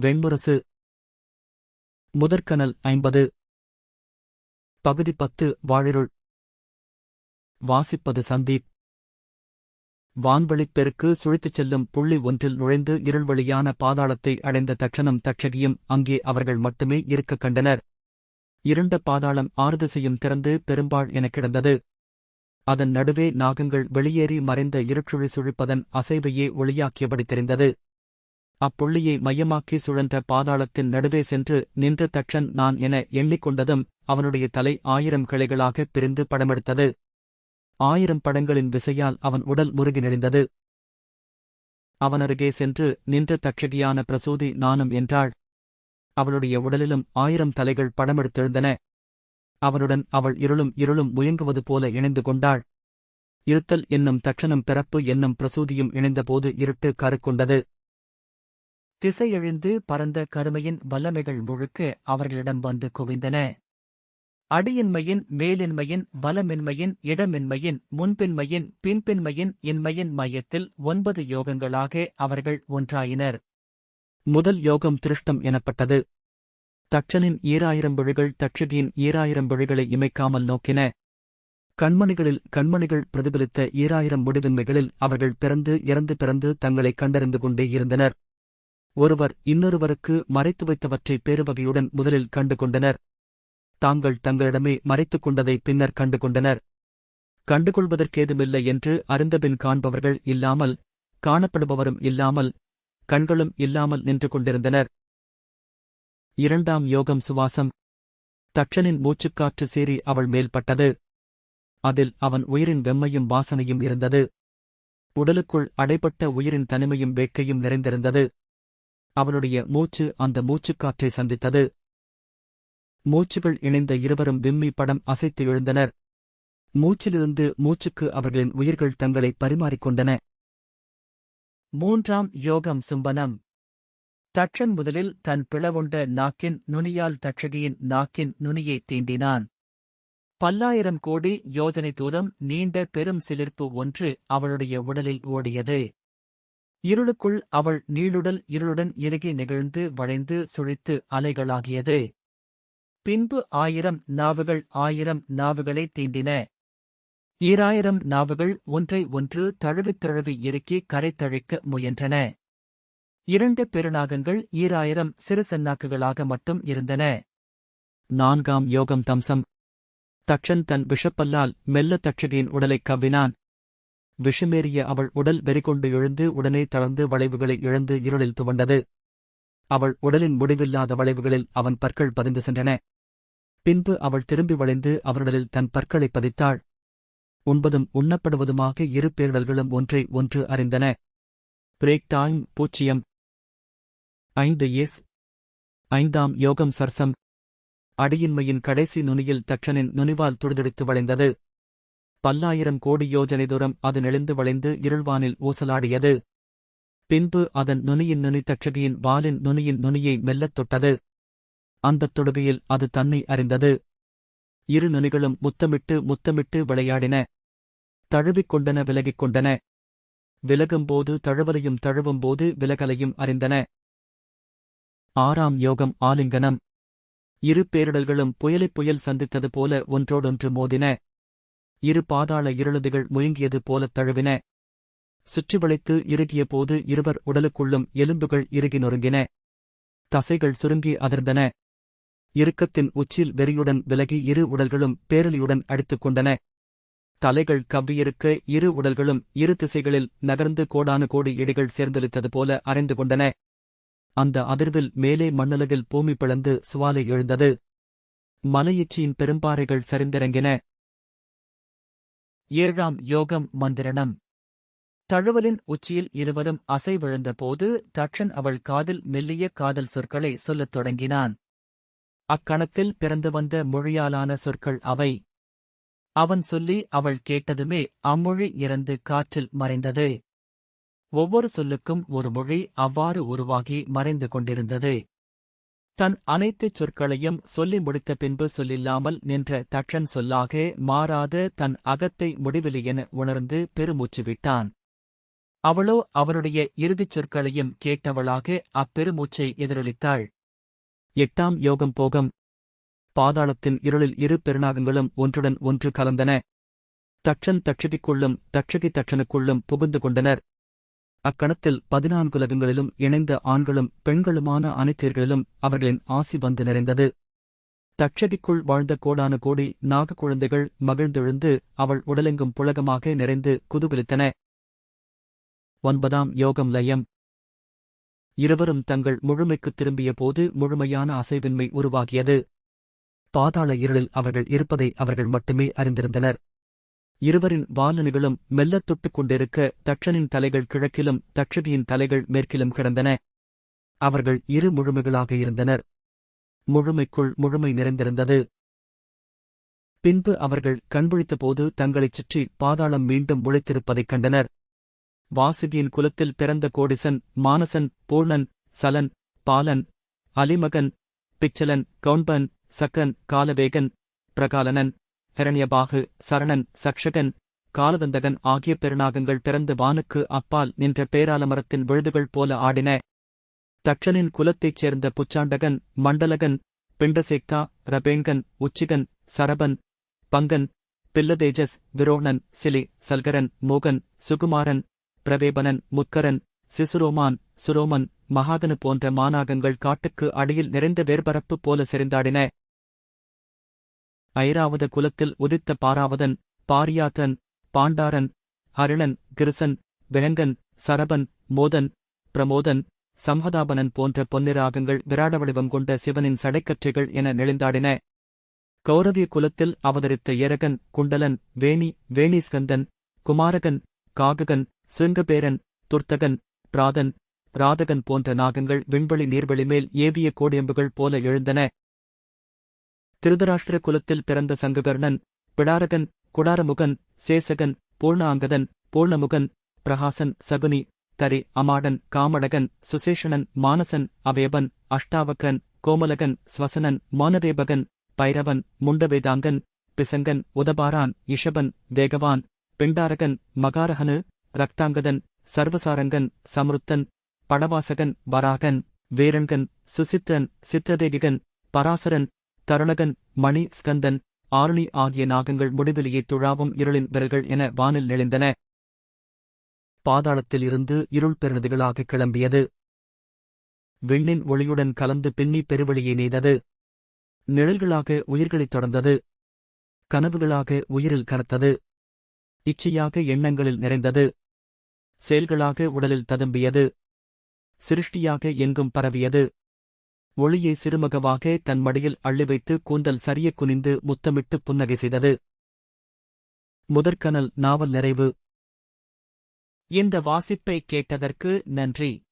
வெண்முரசு. முதற்கனல் ஐம்பது. பகுதி பத்து வாழிருள். வாசிப்பது சந்தீப். வான்வழிப் பெருக்கு சுழித்துச் செல்லும் புள்ளி ஒன்றில் நுழைந்து இருள்வழியான பாதாளத்தை அடைந்த தட்சணம் தட்சகியும் அங்கே அவர்கள் மட்டுமே இருக்கக் கண்டனர். இருண்ட பாதாளம் ஆறுதிசையும் திறந்து பெரும்பாள் எனக் கிடந்தது. அதன் நடுவே நாகங்கள் வெளியேறி மறைந்த இருட்சுழி சுழிப்பதன் அசைவையே ஒளியாக்கியபடி தெரிந்தது. அப்புள்ளியை மையமாக்கி சுழன்ற பாதாளத்தின் நடுவே சென்று நின்ற தட்சன் நான் என எண்ணிக்கொண்டதும் அவனுடைய தலை ஆயிரம் கிளைகளாகப் பிரிந்து படமெடுத்தது. ஆயிரம் படங்களின் விசையால் அவன் உடல் முருகி நெளிந்தது. அவனருகே சென்று நின்ற தட்சகியான பிரசூதி நானும் என்றாள். அவளுடைய உடலிலும் ஆயிரம் தலைகள் படமெடுத்தெழுந்தன. அவனுடன் அவள் இருளும் இருளும் முயங்குவது போல இணைந்து கொண்டாள். இருத்தல் என்னும் தட்சணம் பிறப்பு என்னும் பிரசூதியும் இணைந்தபோது இருட்டு கருக்கொண்டது. திசையெழுந்து பரந்த கருமையின் வல்லமைகள் முழுக்க அவர்களிடம் வந்து குவிந்தன. அடியின்மையின் மேலின்மையின் வலமின்மையின் இடமின்மையின் முன்பின்மையின் பின்பின்மையின் இன்மையின் மையத்தில் ஒன்பது யோகங்களாக அவர்கள் ஒன்றாயினர். முதல் யோகம் திருஷ்டம் எனப்பட்டது. தட்சனின் ஈராயிரம் விழிகள் தட்சகியின் ஈராயிரம் விழிகளை இமைக்காமல் நோக்கின. கண்மணிகளில் கண்மணிகள் பிரதிபலித்த ஈராயிரம் முடிவின்மைகளில் அவர்கள் பிறந்து இறந்து பிறந்து தங்களை கண்டறிந்து கொண்டே இருந்தனர். ஒருவர் இன்னொருவருக்கு மறைத்து வைத்தவற்றை பேருவகையுடன் முதலில் கண்டு கொண்டனர் தாங்கள் தங்களிடமே மறைத்துக் கொண்டதை பின்னர் கண்டு கொண்டனர் கண்டுகொள்வதற்கேதுமில்லை என்று அறிந்தபின் காண்பவர்கள் இல்லாமல் காணப்படுபவரும் இல்லாமல் கண்களும் இல்லாமல் நின்று கொண்டிருந்தனர். இரண்டாம் யோகம் சுவாசம். தட்சனின் மூச்சுக்காற்று சேரி அவள் மேல்பட்டது அதில் அவன் உயிரின் வெம்மையும் வாசனையும் இருந்தது. உடலுக்குள் அடைபட்ட உயிரின் தனிமையும் வேட்கையும் நிறைந்திருந்தது. அவளுடைய மூச்சு அந்த மூச்சுக்காற்றை சந்தித்தது. மூச்சுகள் இணைந்த இருவரும் விம்மி படம் அசைத்து எழுந்தனர். மூச்சிலிருந்து மூச்சுக்கு அவர்களின் உயிர்கள் தங்களை பரிமாறிக்கொண்டன. மூன்றாம் யோகம் சும்பனம். தட்சன் முதலில் தன் பிளவுண்ட நாக்கின் நுனியால் தட்சகியின் நாக்கின் நுனியை தீண்டினான். பல்லாயிரம் கோடி யோஜனை தூரம் நீண்ட பெரும் சிலிர்ப்பு ஒன்று அவளுடைய உடலில் ஓடியது. இருளுக்குள் அவள் நீளுடல் இருளுடன் இறுகி நெகிழ்ந்து வளைந்து சுழித்து அலைகளாகியது. பின்பு ஆயிரம் நாவுகள் ஆயிரம் நாவுகளை தீண்டின. ஈராயிரம் நாவுகள் ஒன்றை ஒன்று தழுவித் தழுவி இறுக்கி கரை தழிக்க முயன்றன. இரண்டு பெருநாகங்கள் ஈராயிரம் சிறு சென்னாக்குகளாக மட்டும் இருந்தன. நான்காம் யோகம் தம்சம். தக்ஷன் தன் விஷப்பல்லால் மெல்ல தட்சகியின் உடலைக் கவ்வினான். விஷமேறிய அவள் உடல் வெறிகொண்டு எழுந்து உடனே தளர்ந்து வளைவுகளை இழந்து இருளில் துவண்டது. அவள் உடலின் முடிவில்லாத வளைவுகளில் அவன் பற்கள் பதிந்து சென்றன. பின்பு அவள் திரும்பி வளைந்து அவனுடலில் தன் பற்களைப் பதித்தாள். உண்பதும் உண்ணப்படுவதுமாக இரு பேரிடல்களும் ஒன்றை ஒன்று அறிந்தன. பிரேக் டைம் பூச்சியம் ஐந்து எஸ் ஐந்தாம் யோகம் சர்சம். அடியின்மையின் கடைசி நுனியில் தட்சனின் நுனிவால் துடிதுடித்து வளைந்தது. பல்லாயிரம் கோடி யோஜனை தூரம் அது நெளிந்து வளைந்து இருள்வானில் ஊசலாடியது. பின்பு அதன் நுனியின் நுனி தட்சகியின் வாலின் நுனியின் நுனியை மெல்லத் தொட்டது. அந்தத் தொடுகையில் அது தன்னை அறிந்தது. இரு நுனிகளும் முத்தமிட்டு முத்தமிட்டு விளையாடின. தழுவிக் கொண்டன விலகிக் கொண்டன. விலகும்போது தழுவலையும் தழுவும்போது விலகலையும் அறிந்தன. ஆறாம் யோகம் ஆலிங்கனம். இரு பேரிடல்களும் புயலைப் புயல் சந்தித்தது போல ஒன்றோடொன்று மோதின. இரு பாதாள இருளதுகள் முழுங்கியது போலத் தழுவின. சுற்றி வளைத்து இறுகிய போது இருவர் உடலுக்குள்ளும் எலும்புகள் இறுகி நொறுங்கின. தசைகள் சுருங்கி அதிர்ந்தன. இறுக்கத்தின் உச்சில் வெறியுடன் விலகி இரு உடல்களும் பேரலியுடன் அடித்துக் கொண்டன. தலைகள் கவ்வியிருக்க இரு உடல்களும் இரு திசைகளில் நகர்ந்து கோடானு கோடி இடிகள் சேர்ந்தளித்தது போல அறைந்து கொண்டன. அந்த அதிர்வில் மேலே மண்ணுலகில் பூமி பிளந்து சுவாலை எழுந்தது. மலையீச்சியின் பெரும்பாறைகள் சரிந்திறங்கின. ஏழாம் யோகம் மந்திரணம். தழுவலின் உச்சியில் இருவரும் அசைவிழுந்தபோது தட்சன் அவள் காதில் மெல்லிய காதல் சொற்களை சொல்லத் தொடங்கினான். அக்கணத்தில் பிறந்து வந்த மொழியாலான சொற்கள் அவை. அவன் சொல்லி அவள் கேட்டதுமே அம்மொழி இறந்து காற்றில் மறைந்தது. ஒவ்வொரு சொல்லுக்கும் ஒரு மொழி அவ்வாறு உருவாகி மறைந்து கொண்டிருந்தது. தன் அனைத்துச் சொற்களையும் சொல்லி முடித்த பின்பு சொல்லில்லாமல் நின்ற தட்சன் சொல்லாக மாறாத தன் அகத்தை முடிவிலி என உணர்ந்து பெருமூச்சு விட்டான் அவளோ அவருடைய இறுதிச் சொற்களையும் கேட்டவளாக அப்பெருமூச்சை எதிரொலித்தாள். எட்டாம் யோகம் போகம். பாதாளத்தின் இருளில் இரு பெருநாகங்களும் ஒன்றுடன் ஒன்று கலந்தன. தக்ஷன் தக்ஷகிக்குள்ளும் தக்ஷகி தக்ஷனுக்குள்ளும் புகுந்து கொண்டனர். அக்கணத்தில் பதினான்குலகங்களிலும் இணைந்த ஆண்களும் பெண்களுமான அனைத்தியர்களிலும் அவர்களின் ஆசி வந்து நிறைந்தது. தக்ஷகிக்குள் வாழ்ந்த கோடான கோடி நாக குழந்தைகள் மகிழ்ந்தெழுந்து அவள் உடலெங்கும் புலகமாக நிறைந்து குதூகலித்தன. ஒன்பதாம் யோகம் லயம். இருவரும் தங்கள் முழுமைக்குத் திரும்பிய போது முழுமையான அசைவின்மை உருவாகியது. பாதாள இருளில் அவர்கள் இருப்பதை அவர்கள் மட்டுமே அறிந்திருந்தனர். இருவரின் வாலனுகளும் மெல்லத் தொட்டுக் கொண்டிருக்க தக்ஷனின் தலைகள் கிழக்கிலும் தக்ஷகியின் தலைகள் மேற்கிலும் கிடந்தன. அவர்கள் இரு முழுமைகளாக இருந்தனர். முழுமைக்குள் முழுமை நிறைந்திருந்தது. பின்பு அவர்கள் கண்விழித்தபோது தங்களைச் சுற்றி பாதாளம் மீண்டும் முளைத்திருப்பதைக் கண்டனர். வாசுகியின் குலத்தில் பிறந்த கோடிசன் மானசன் பூர்ணன் சலன் பாலன் அலிமகன் பிச்சலன் கவுன்பன் சக்கன் காலவேகன் பிரகாலனன் ஹிரண்யபாகு சரணன் சக்ஷகன் காலதந்தகன் ஆகிய பெருநாகங்கள் பிறந்து வானுக்கு அப்பால் நின்ற பேராலமரத்தின் விழுதுகள் போல ஆடின. தக்ஷனின் குலத்தைச் சேர்ந்த புச்சாண்டகன் மண்டலகன் பிண்டசேக்தா ரபேங்கன் உச்சிகன் சரபன் பங்கன் பில்லதேஜஸ் விரோணன் சிலி சல்கரன் மோகன் சுகுமாரன் பிரவேபனன் முத்கரன் சிசுரோமான் சுரோமன் மகாகனு போன்ற மாநாகங்கள் காட்டுக்கு அடியில் நிறைந்த வேர்பரப்பு போல செறிந்தாடின. ஐராவத குலத்தில் உதித்த பாராவதன் பாரியாத்தன் பாண்டாரன் ஹரிணன் கிருசன் விலங்கன் சரபன் மோதன் பிரமோதன் சம்ஹதாபனன் போன்ற பொன்னிராகங்கள் விராட வடிவம் கொண்ட சிவனின் சடைக்கற்றைகள் என நெளிந்தாடின. கௌரவிய குலத்தில் அவதரித்த ஏரகன் குண்டலன் வேணி வேணிஸ்கந்தன் குமாரகன் காககன் சிருங்கபேரன் துர்த்தகன் பிராதன் ராதகன் போன்ற நாகங்கள் விண்வெளி நீர்வெளி மேல் ஏவிய கோடியம்புகள் போல எழுந்தன. திருதராஷ்டிர குலத்தில் பிறந்த சங்ககர்ணன் பிடாரகன் குடாரமுகன் சேசகன் பூர்ணாங்கதன் பூர்ணமுகன் பிரகாசன் சகுனி தரி அமாடன் காமடகன் சுசேஷணன் மானசன் அவேபன் அஷ்டாவகன் கோமலகன் ஸ்வசனன் மானரேபகன் பைரவன் முண்டவேதாங்கன் பிசங்கன் உதபாரான் இஷபன் வேகவான் பிண்டாரகன் மகாரகனு ரக்தாங்கதன் சர்வசாரங்கன் சமருத்தன் படவாசகன் வராகன் வீரன்கன் சுசித்திரன் சித்திரதேகிகன் பராசரன் தருணகன் மணி ஸ்கந்தன் ஆருணி ஆகிய நாகங்கள் முடிவிலேயே துழாவும் இருளின் விரல்கள் என வானில் நெளிந்தன. பாதாளத்தில் இருந்து இருள் பெருநதிகளாக கிளம்பியது. விண்ணின் ஒளியுடன் கலந்து பின்னி பெருவெளியை நெய்தது நிழல்களாக உயிர்களைத் தொடர்ந்தது. கனவுகளாக உயிரில் கனத்தது. இச்சையாக எண்ணங்களில் நிறைந்தது. செயல்களாக உடலில் ததும்பியது. சிருஷ்டியாக எங்கும் பரவியது. ஒளியை சிறுமகவாக தன் மடியில் அள்ளி வைத்து கூந்தல் சரிய குனிந்து முத்தமிட்டு புன்னகை செய்தது. முதற்கனல் நாவல் நிறைவு. இந்த வாசிப்பை கேட்டதற்கு நன்றி.